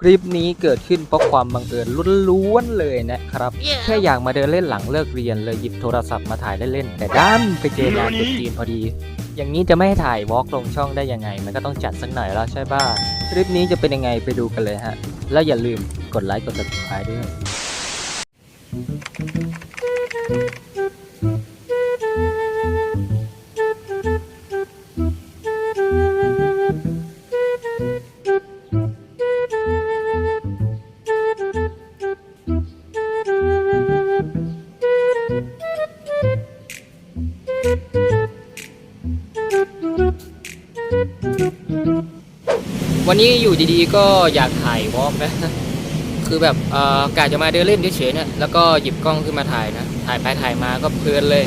คลิปนี้เกิดขึ้นเพราะความบังเอิญล้วนๆเลยนะครับแค่อยากมาเดินเล่นหลังเลิกเรียนเลยหยิบโทรศัพท์มาถ่ายเล่นๆแต่ด้านไปเจองานตรุ๊จีนพอดี อย่างนี้จะไม่ให้ถ่ายวอล์กลงช่องได้ยังไง มันก็ต้องจัดสักหน่อยแล้วใช่ป่ะคลิปนี้จะเป็นยังไงไปดูกันเลยฮะ แล้วอย่าลืมกดไลค์กด subscribe ด้วย วันนี้อยู่ดีๆก็อยากถ่ายวอล์กนะ คือแบบอ่อกะจะมาเดินเล่นเฉยๆเนี่ยแล้วก็หยิบกล้องขึ้นมาถ่ายนะ ถ่ายไปถ่ายมาก็เพลินเลย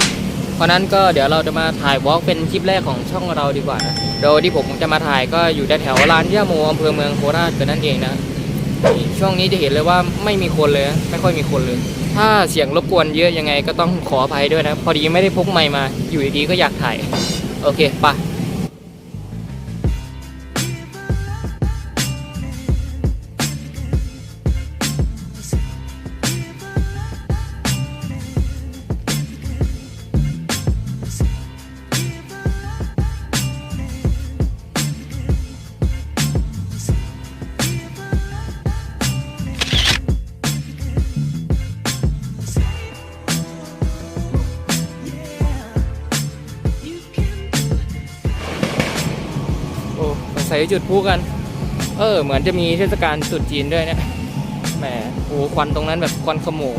เพราะนั้นก็เดี๋ยวเราจะมาถ่ายวอล์กเป็นคลิปแรกของช่องเราดีกว่านะ โดยที่ผมจะมาถ่ายก็อยู่แถวๆลานย่าโมอำเภอเมืองโคราชกันนั่นเองนะ ช่วงนี้จะเห็นเลยว่าไม่มีคนเลย ไม่ค่อยมีคนเลย ถ้าเสียงรบกวนเยอะยังไงก็ต้องขออภัยด้วยนะ พอดีไม่ได้พกไมค์มา อยู่ดีๆก็อยากถ่าย โอเคไป สงสัยจุดพูกัน เออ เหมือนจะมีเทศกาลสุดจีนด้วยเนี่ยแหมโอ้ควันตรงนั้นแบบควันขโมง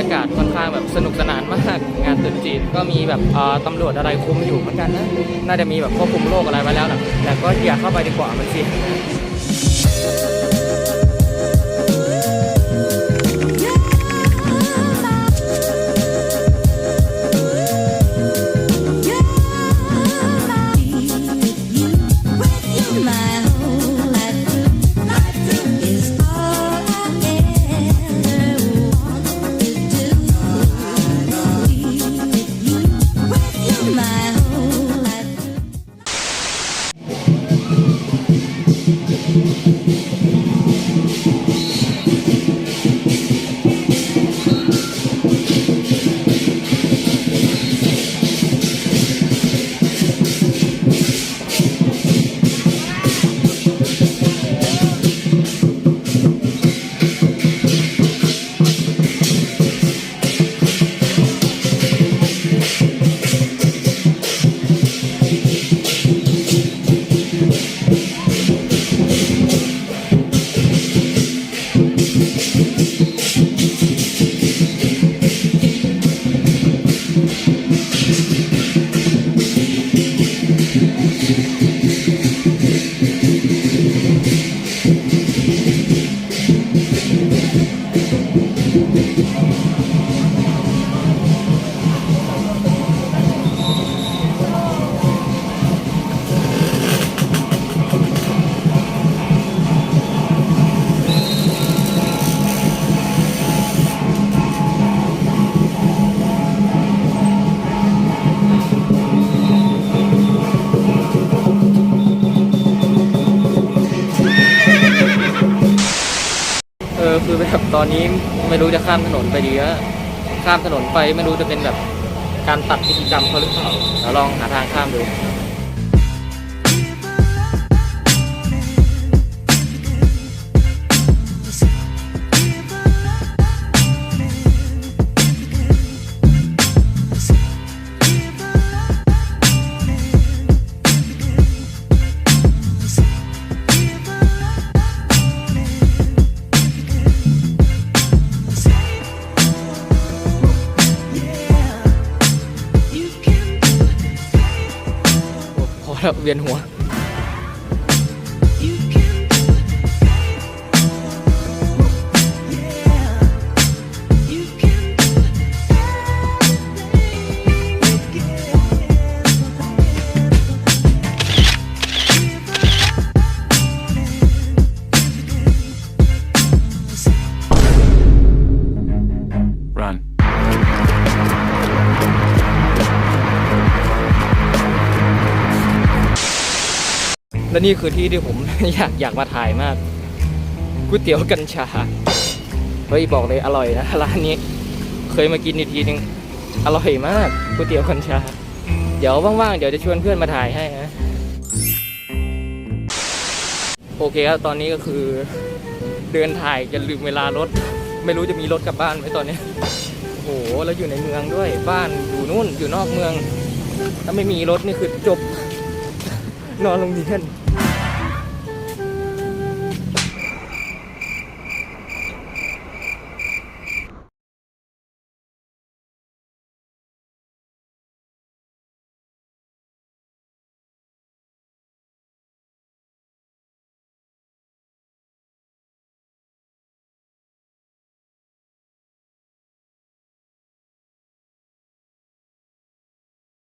รยากาศค่อนข้างแบบสนุกสนานมากงานตรุนจีนก็มีแบบเอ่อตำรวจอะไรคุมอยู่เหมือนกันนะน่าจะมีแบบควบคุมโรคอะไรไว้แล้วแหละแต่ก็อย่าเข้าไปดีกว่ามันเสี่ยงนะ Música เออคือแบบตอนนี้ไม่รู้จะข้ามถนนไปดีแล้วข้ามถนนไปไม่รู้จะเป็นแบบการตัดพิธีกรรมเขาหรือเปล่าเราลองหาทางข้ามดู เวียนหัว และนี่คือที่ที่ผมอยากอยากมาถ่ายมากก๋วยเตี๋ยวกัญชาเฮ้ยบอกเลยอร่อยนะร้านนี้ เคยมากินอีกทีนึงอร่อยมากก๋วยเตี๋ยวกัญชา เดี๋ยวว่างๆเดี๋ยวจะชวนเพื่อนมาถ่ายให้นะโอเคครับตอนนี้ก็คือเดินถ่ายจะลืมเวลารถ ไม่รู้จะมีรถกลับบ้านไหมตอนนี้โอ้โหแล้วอยู่ในเมืองด้วยบ้านอยู่นู่นอยู่นอกเมือง ถ้าไม่มีรถนี่คือจบ นอนโรงเรียน